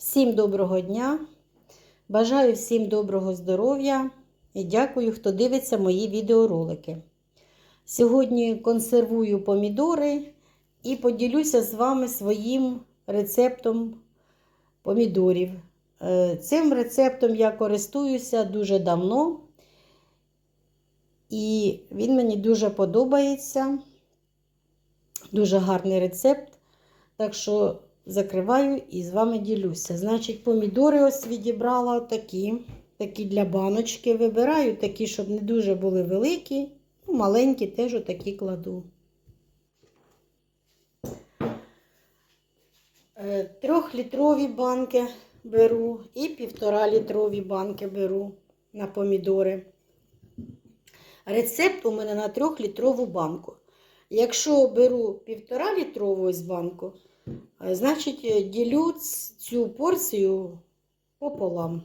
Всім доброго дня! Бажаю всім доброго здоров'я і дякую, хто дивиться мої відеоролики. Сьогодні консервую помідори і поділюся з вами своїм рецептом помідорів. Е, Цим рецептом я користуюся дуже давно, і він мені дуже подобається. Дуже гарний рецепт. Так що закриваю і з вами ділюся. Значить, помідори ось відібрала такі, такі для баночки. Вибираю такі, щоб не дуже були великі. Ну, маленькі теж отакі кладу. Е, Трьохлітрові банки беру і півтора літрові банки беру на помідори. Рецепт у мене на трьохлітрову банку. Якщо беру півтора літрову ось банку, значить е, ділю цю порцію пополам.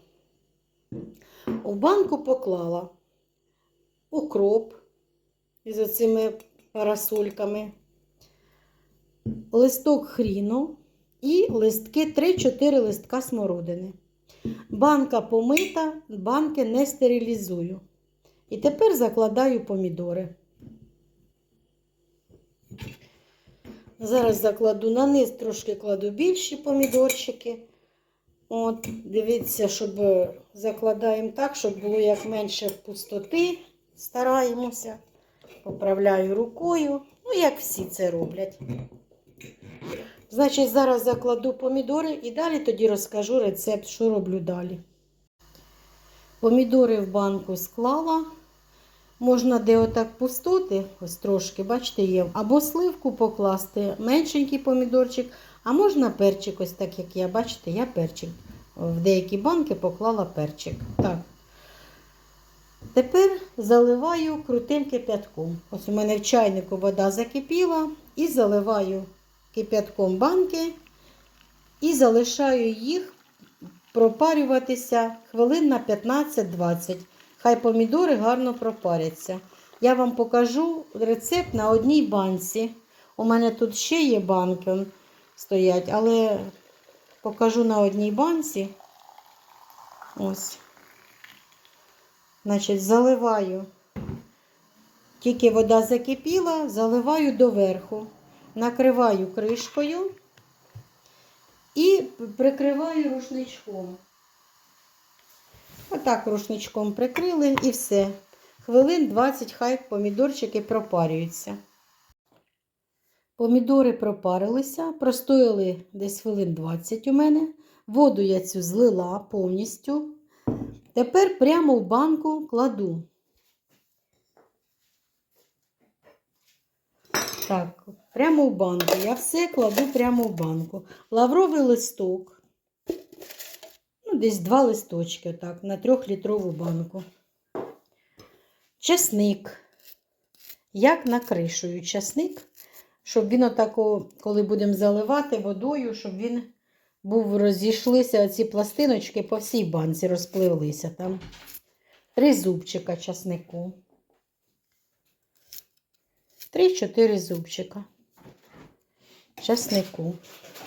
У банку поклала укроп із оцими парасольками, листок хріну і листки 3-4 листка смородини. Банка помита, банки не стерилізую. І тепер закладаю помідори. Зараз закладу на низ, трошки кладу більші помідорчики. От, дивіться, щоб е, закладаємо так, щоб було як менше пустоти. Стараємося. Поправляю рукою. Ну, як всі це роблять. Значить, зараз закладу помідори і далі тоді розкажу рецепт, що роблю далі. Помідори в банку склала. Можна де отак пустоти, ось трошки, бачите, є. Або сливку покласти, меншенький помідорчик, а можна перчик, ось так, як я, бачите, я перчик. В деякі банки поклала перчик. Так. Тепер заливаю крутим кип'ятком. Ось у мене в чайнику вода закипіла і заливаю кип'ятком банки і залишаю їх пропарюватися хвилин на 15-20. Хай помідори гарно пропаряться. Я вам покажу рецепт на одній банці. У мене тут ще є банки стоять, але покажу на одній банці. Ось. Значить, заливаю. Тільки вода закипіла, заливаю доверху, накриваю кришкою і прикриваю рушничком. Отак рушничком прикрили і все. Хвилин 20 хай помідорчики пропарюються. Помідори пропарилися, простояли десь хвилин 20 у мене. Воду я цю злила повністю. Тепер прямо в банку кладу. Так, прямо в банку. Я все кладу прямо в банку. Лавровий листок. Десь два листочки, так, на трьохлітрову банку. Часник. Як накришую часник, щоб він отако, коли будемо заливати водою, щоб він був розійшлися ці пластиночки по всій банці, розпливлися там. Три зубчика часнику. Три-чотири зубчика. Часнику.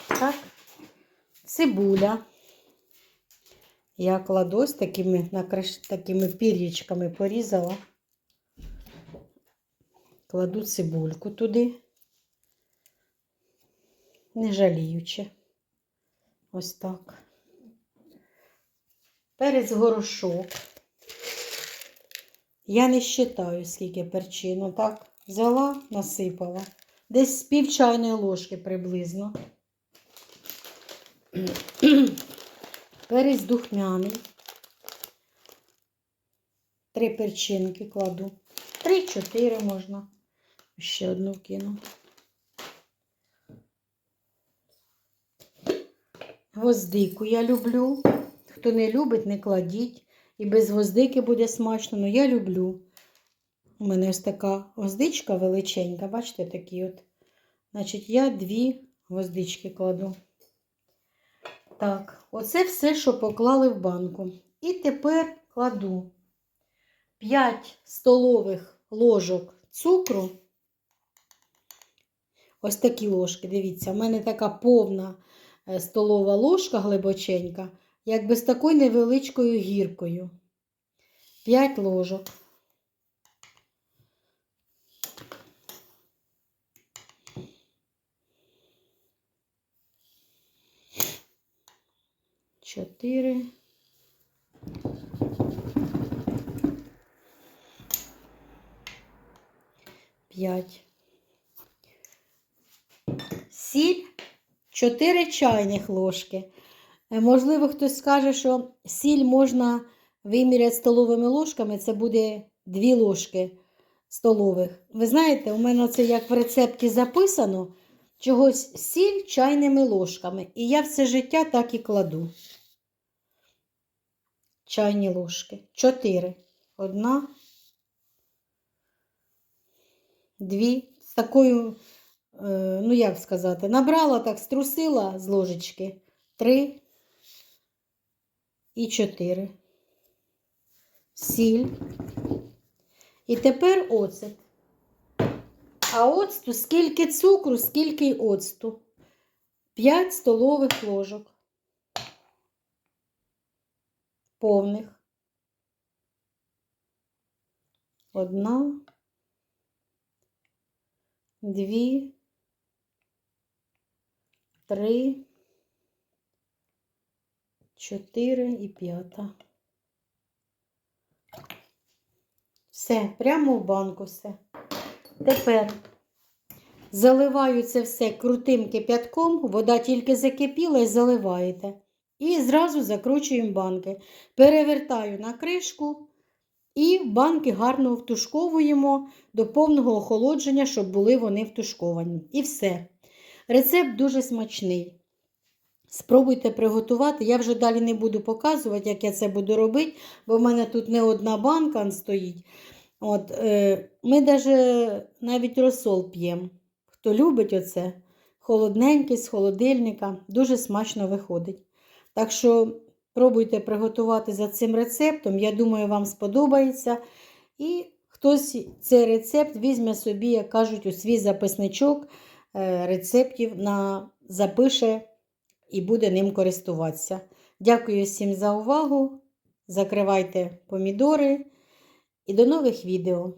Так. Цибуля. Я кладу з такими, накриш... такими пір'ячками порізала. Кладу цибульку туди, не жаліючи. Ось так. Перець горошок. Я не считаю, скільки перчину. Так, взяла, насипала. Десь з пів чайної ложки приблизно. Перець духмяний. Три перчинки кладу. Три-чотири можна. Ще одну кину. Гвоздику я люблю. Хто не любить, не кладіть. І без гвоздики буде смачно, але я люблю. У мене ось така гвоздичка величенька, бачите, такі от. Значить, я дві гвоздички кладу. Так, оце все, що поклали в банку. І тепер кладу 5 столових ложок цукру. Ось такі ложки, дивіться, в мене така повна е, столова ложка глибоченька, якби з такою невеличкою гіркою. 5 ложок. Чотири. П'ять. Сіль 4 чайних ложки. Е, Можливо, хтось скаже, що сіль можна виміряти столовими ложками, це буде 2 ложки столових. Ви знаєте, у мене це як в рецепті записано, чогось сіль чайними ложками. І я все життя так і кладу. Чайні ложки. 4. Одна. Дві. З такою е, ну як сказати, набрала так, струсила з ложечки. Три і чотири. Сіль. І тепер оцет. А оцту скільки цукру, скільки оцту. 5 столових ложок. Повних. Одна. Дві. Три. Чотири і п'ята. Все, прямо в банку все. Тепер заливаю це все крутим кип'ятком, вода тільки закипіла і заливаєте. І зразу закручуємо банки. Перевертаю на кришку і банки гарно втушковуємо до повного охолодження, щоб були вони втушковані. І все. Рецепт дуже смачний. Спробуйте приготувати. Я вже далі не буду показувати, як я це буду робити, бо в мене тут не одна банка стоїть. От, е, Ми даже навіть розсол п'ємо. Хто любить оце, холодненький з холодильника, дуже смачно виходить. Так що пробуйте приготувати за цим рецептом. Я думаю, вам сподобається. І хтось цей рецепт візьме собі, як кажуть, у свій записничок е, рецептів на запише і буде ним користуватися. Дякую всім за увагу. Закривайте помідори і до нових відео!